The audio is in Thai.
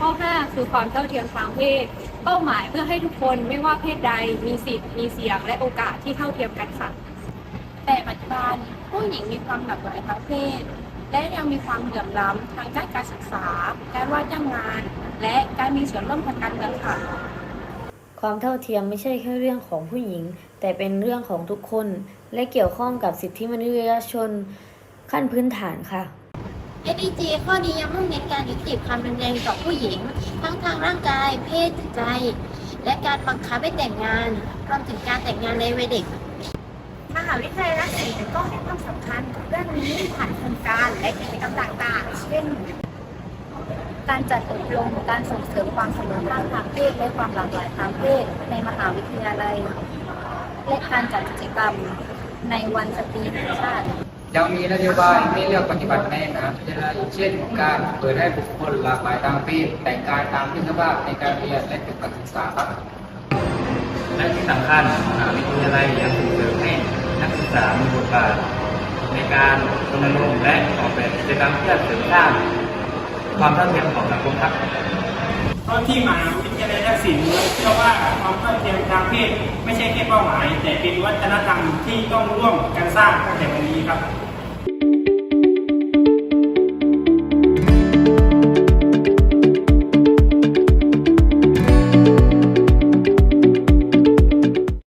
ข้อ 5 คือความเท่าเทียมทางเพศ เป้าหมายเพื่อให้ทุกคนไม่ว่าเพศใดมีสิทธิ์มีเสียงและโอกาสที่เท่าเทียมกันค่ะ แต่ปัจจุบันผู้หญิงมีความหลากหลายทางเพศ และยังมีความเหลื่อมล้ำทางด้านการศึกษา การว่าจ้างงาน และการมีส่วนร่วมทางการเมืองค่ะความเท่าเทียมไม่ใช่แค่เรื่องของผู้หญิง แต่เป็นเรื่องของทุกคน และเกี่ยวข้องกับสิทธิมนุษยชนขั้นพื้นฐานค่ะ SDG ข้อนี้ยังมุ่งเน้นการยุติความรุนแรงต่อผู้หญิง ทั้งทางร่างกาย เพศจิตใจ และการบังคับให้แต่งงานรวมถึงการแต่งงานในวัยเด็ก มหาวิทยาลัยรังสิตก็ให้ความสำคัญกับเรื่องนี้ผ่านโครงการและกิจกรรมต่างๆ เช่น การจัดอบรมการส่งเสริมความเสมอภาคทางเพศและความหลากหลายทางเพศในมหาวิทยาลัย และการจัดกิจกรรมในวันสตรีแห่งชาติ ยังมีนโยบายให้เลือกปฏิบัติในมหาวิทยาลัยเช่น การเปิดให้บุคคลหลากหลายทางเพศแต่งกายตามเพศสภาพในการเรียนและการศึกษาครับและที่สำคัญมหาวิทยาลัยยังส่งเสริมให้นักศึกษามีบทบาทในการรณรงค์และออกแบบกิจกรรมเพื่อเสริมสร้างความเท่าเทียมของสังคมครับเพราะที่มหาวิทยาลัยทักษิณเราเชื่อว่าความเท่าเทียมทางเพศ ช่แค่เป้าหมาย แต่เป็นวัฒนธรรมที่ต้องร่วมกันสร้างตั้งแต่วันนี้ครับ